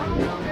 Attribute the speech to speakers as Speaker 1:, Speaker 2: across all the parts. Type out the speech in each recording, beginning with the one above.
Speaker 1: Thank you.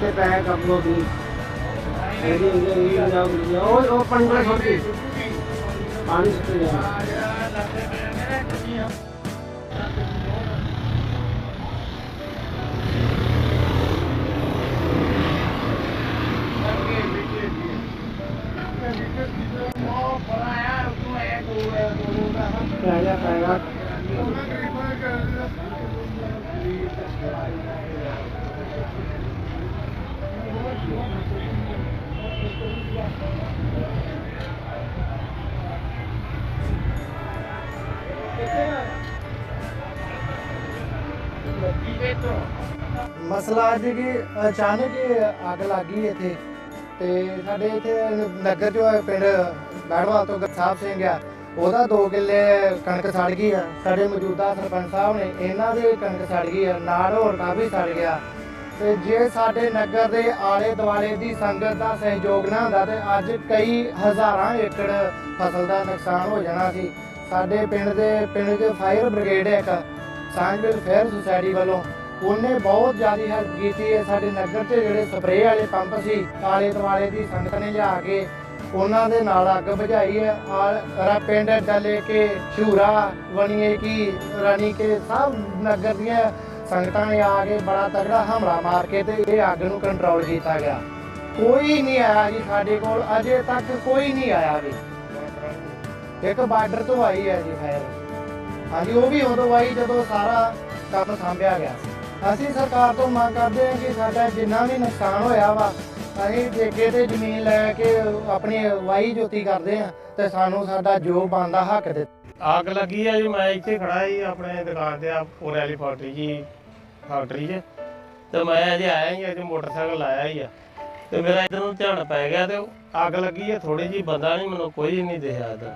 Speaker 1: ਪੈਗਾ ਇੱਥੇ ਪੈਗਾ ਕਰ ਲੋ ਵੀ ਇਹਦੀ ਇਹਦੀ ਇਹ ਜਾਓ ਉਹ ਉਹ ਪੰਡਾ ਛੋਟੀ ਪਾਣੀ ਮਸਲਾ ਅੱਜ ਕਿ ਅਚਾਨਕ ਹੀ ਅੱਗ ਲੱਗ ਗਈ ਇੱਥੇ ਤੇ ਸਾਡੇ ਇੱਥੇ ਨਗਰ ਚੋਂ ਪਿੰਡ ਬੈੜਵਾਲ ਤੋਂ ਗਰਸਾਬ ਸਿੰਘ ਆ, ਉਹਦਾ 2 ਕਿੱਲੇ ਕਣਕ ਸੜ ਗਈ ਆ। ਸਾਡੇ ਮੌਜੂਦਾ ਸਰਪੰਚ ਸਾਹਿਬ ਨੇ ਇਹਨਾਂ ਦੇ ਕਣਕ ਸੜ ਗਈ ਆ, ਨਾਲ ਹੋਰ ਕਾਫੀ ਸੜ ਗਿਆ। ਤੇ ਜੇ ਸਾਡੇ ਨਗਰ ਦੇ ਆਲੇ ਦੁਆਲੇ ਦੀ ਸੰਗਤ ਦਾ ਸਹਿਯੋਗ ਨਾ ਹੁੰਦਾ ਤੇ ਅੱਜ ਕਈ ਹਜ਼ਾਰਾਂ ਏਕੜ ਫਸਲ ਦਾ ਨੁਕਸਾਨ ਹੋ ਜਾਣਾ ਸੀ। ਸਾਡੇ ਪਿੰਡ ਦੇ ਪਿੰਡ ਦੇ ਫਾਇਰ ਬ੍ਰਿਗੇਡ ਹੈ ਇੱਕ ਸਾਂਝਵਿਲ ਫੇਅਰ ਸੁਸਾਇਟੀ ਵੱਲੋਂ ਉਹਨੇ ਬਹੁਤ ਜ਼ਿਆਦਾ ਹੈਲਪ ਕੀਤੀ ਹੈ। ਸਾਡੇ ਨਗਰ 'ਚ ਜਿਹੜੇ ਸਪਰੇਅ ਵਾਲੇ ਪੰਪ ਸੀ ਆਲੇ ਦੁਆਲੇ ਦੀ ਸੰਗਤ ਨੇ ਲਿਆ ਕੇ ਉਹਨਾਂ ਦੇ ਨਾਲ ਅੱਗ ਬੁਝਾਈ ਹੈ। ਆ ਪਿੰਡ ਡਲੇ ਕੇ ਸ਼ੂਰਾ ਵਣੀਏ ਕੀ ਰਾਣੀ ਕੇ ਸਭ ਨਗਰ ਦੀਆਂ ਸੰਗਤਾਂ ਨੇ ਆ ਕੇ ਬੜਾ ਤਗੜਾ ਹਮਲਾ ਮਾਰ ਕੇ ਤੇ ਇਹ ਅੱਗ ਨੂੰ ਕੰਟਰੋਲ ਕੀਤਾ ਗਿਆ। ਕੋਈ ਨਹੀਂ ਆਇਆ ਜੀ ਸਾਡੇ ਕੋਲ, ਅਜੇ ਤੱਕ ਕੋਈ ਨਹੀਂ ਆਇਆ ਵੀ। ਇੱਕ ਬਾਰਡਰ ਤੋਂ ਆਈ ਹੈ ਜੀ ਫਾਇਰ ਹਾਂਜੀ, ਉਹ ਵੀ ਉਦੋਂ ਆਈ ਜਦੋਂ ਸਾਰਾ ਕੰਮ ਸੰਭਿਆ ਗਿਆ ਅਸੀਂ ਸਰਕਾਰ ਤੋਂ ਮੰਗ ਕਰਦੇ ਹਾਂ ਕਿ ਸਾਡਾ ਜਿੰਨਾ ਵੀ ਨੁਕਸਾਨ ਹੋਇਆ ਵਾ, ਅਸੀਂ ਠੇਕੇ ਤੇ ਜ਼ਮੀਨ ਲੈ ਕੇ ਆਪਣੀ ਵਾਈ ਜੋਤੀ ਕਰਦੇ ਹਾਂ ਤੇ ਸਾਨੂੰ ਸਾਡਾ ਜੋ ਬਣਦਾ ਹੱਕ ਦੇ
Speaker 2: ਅੱਗ ਲੱਗੀ ਆ ਜੀ, ਮੈਂ ਇੱਥੇ ਖੜਾ ਸੀ ਆਪਣੇ ਦੁਕਾਨ ਤੇ ਆ ਪੂਰੇ ਵਾਲੀ ਫੈਕਟਰੀ ਜੀ, ਫੈਕਟਰੀ 'ਚ ਤੇ ਮੈਂ ਅਜੇ ਆਇਆ ਹੀ ਅੱਜ ਮੋਟਰਸਾਈਕਲ ਲਾਇਆ ਹੀ ਆ। ਤੇ ਮੇਰਾ ਇਧਰ ਨੂੰ ਧਿਆਨ ਪੈ ਗਿਆ ਤੇ ਅੱਗ ਲੱਗੀ ਆ ਥੋੜੀ ਜੀ ਬੰਦਾ ਨਹੀਂ ਮੈਨੂੰ ਕੋਈ ਨਹੀਂ ਦਿਖਿਆ ਇੱਧਰ।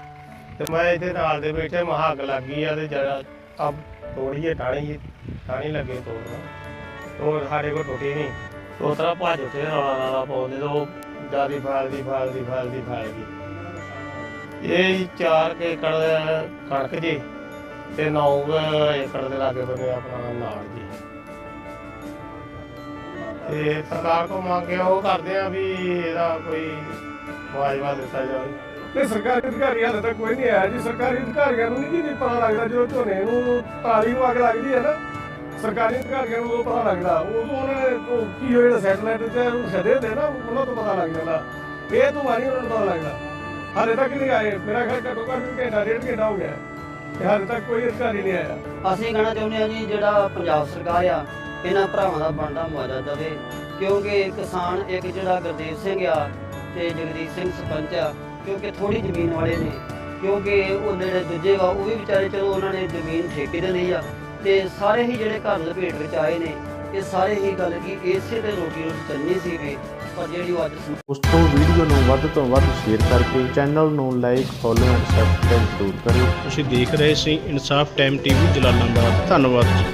Speaker 2: ਤੇ ਮੈਂ ਇੱਥੇ ਨਾਲ ਦੇ ਬੈਠੇ ਮਹਾਗ ਅੱਗ ਲੱਗੀ ਆ ਤੇ ਜਰਾ ਆ ਤੋੜੀਏ ਟਾਣੀ ਟਾਣੀ ਲੱਗੇ ਤੋੜਨਾ ਤੋੜ ਸਾਡੇ ਕੋਲ ਟੁੱਟੀ ਨਹੀਂ। ਉਹ ਭੱਜ ਉੱਠੇ ਰੌਲਾ ਰਾਲਾ ਪਾਉਂਦੇ ਤੇ ਉਹ ਜਿਆਦੀ ਫੈਲਦੀ ਫੈਲਦੀ ਫੈਲਦੀ ਫੈਲ ਇਹ 4 ਏਕੜ ਕਣਕ ਜੀ ਤੇ 9 ਏਕੜ ਦੇ ਲਾਗੇ ਬੰਦੇ ਆਪਣਾ ਨਾਲ ਜੀ। ਤੇ ਸਰਕਾਰ ਕੋ ਮੰਗੇ ਉਹ ਕਰਦੇ ਆ ਵੀ ਇਹਦਾ ਕੋਈ ਮੁਆਵਜ਼ਾ ਦਿੱਤਾ ਜਾਵੇ।
Speaker 3: ਨਹੀਂ ਸਰਕਾਰੀ ਅਧਿਕਾਰੀ ਹਾਲੇ ਤੱਕ ਕੋਈ ਨਹੀਂ ਆਇਆ ਜੀ। ਸਰਕਾਰੀ ਅਧਿਕਾਰੀਆਂ ਨੂੰ ਨਹੀਂ ਜੀ ਪਤਾ ਲੱਗਦਾ ਜਦੋਂ ਝੋਨੇ ਨੂੰ ਤਾਲੀ ਨੂੰ ਅੱਗ ਲੱਗਦੀ ਹੈ ਨਾ। ਸਰਕਾਰੀ ਅਧਿਕਾਰੀਆਂ ਨੂੰ ਉਹ ਪਤਾ ਲੱਗਦਾ। ਉਹ ਉਹਨਾਂ ਨੇ ਕੀ ਹੋਇਆ ਸੈਟਲਾਈਟ ਤੇ ਸਦੇ ਦੇ ਨਾ, ਉਹਨਾਂ ਤੋਂ ਪਤਾ ਲੱਗ ਜਾਂਦਾ। ਇਹ ਤੋਂ ਉਹਨਾਂ ਨੂੰ ਪਤਾ ਲੱਗਦਾ। ਹਾਲੇ ਤੱਕ ਨਹੀਂ ਆਏ। ਮੇਰਾ ਖਿਆਲ ਘੱਟੋ ਘੱਟ ਵੀ ਘੰਟਾ, ਡੇਢ ਘੰਟਾ ਹੋ ਗਿਆ। ਤੇ ਹਾਲੇ ਤੱਕ ਕੋਈ ਅਧਿਕਾਰੀ ਨਹੀਂ ਆਇਆ।
Speaker 4: ਅਸੀਂ ਕਹਿਣਾ ਚਾਹੁੰਦੇ ਹਾਂ ਜੀ, ਜਿਹੜਾ ਪੰਜਾਬ ਸਰਕਾਰ ਆ, ਇਹਨਾਂ ਭਰਾਵਾਂ ਦਾ ਬਣਦਾ ਮੁਆਵਜ਼ਾ ਦੇਵੇ। ਕਿਉਂਕਿ ਕਿਸਾਨ ਇੱਕ ਜਿਹੜਾ ਗੁਰਦੇਵ ਸਿੰਘ ਆ ਤੇ ਜਗਦੀਪ ਸਿੰਘ ਸਰਪੰਚ ਆ ਕਿਉਂਕਿ ਥੋੜੀ ਜ਼ਮੀਨ ਵਾਲੇ ਨੇ ਕਿਉਂਕਿ ਉਹ ਜਿਹੜੇ ਦੂਜੇ ਵਾ ਉਹ ਵੀ ਵਿਚਾਰੇ ਚਲੋ ਉਹਨਾਂ ਨੇ ਜ਼ਮੀਨ ਠੇਕੇ ਤੇ ਲਈ ਆ। ਤੇ ਸਾਰੇ ਹੀ ਜਿਹੜੇ ਘਰ ਲਪੇਟ ਵਿੱਚ ਆਏ ਨੇ ਇਹ ਸਾਰੇ ਹੀ ਗੱਲ ਕੀ ਇਸੇ ਤੇ ਰੋਟੀ ਰੋਟੀ ਚੱਲਣੀ ਸੀ ਵੀ ਪਰ ਜਿਹੜੀ ਉਹ ਅੱਜ
Speaker 5: ਉਸ ਤੋਂ ਵੀਡੀਓ ਨੂੰ ਵੱਧ ਤੋਂ ਵੱਧ ਸ਼ੇਅਰ ਕਰਕੇ ਚੈਨਲ ਨੂੰ ਲਾਈਕ ਫੋਲੋ ਅਤੇ ਸਬਸਕ੍ਰਾਈਬ ਜ਼ਰੂਰ ਕਰਿਓ।
Speaker 6: ਤੁਸੀਂ ਦੇਖ ਰਹੇ ਸੀ ਇਨਸਾਫ ਟਾਈਮ ਟੀਵੀ ਜਲਾਲਾਬਾਦ। ਧੰਨਵਾਦ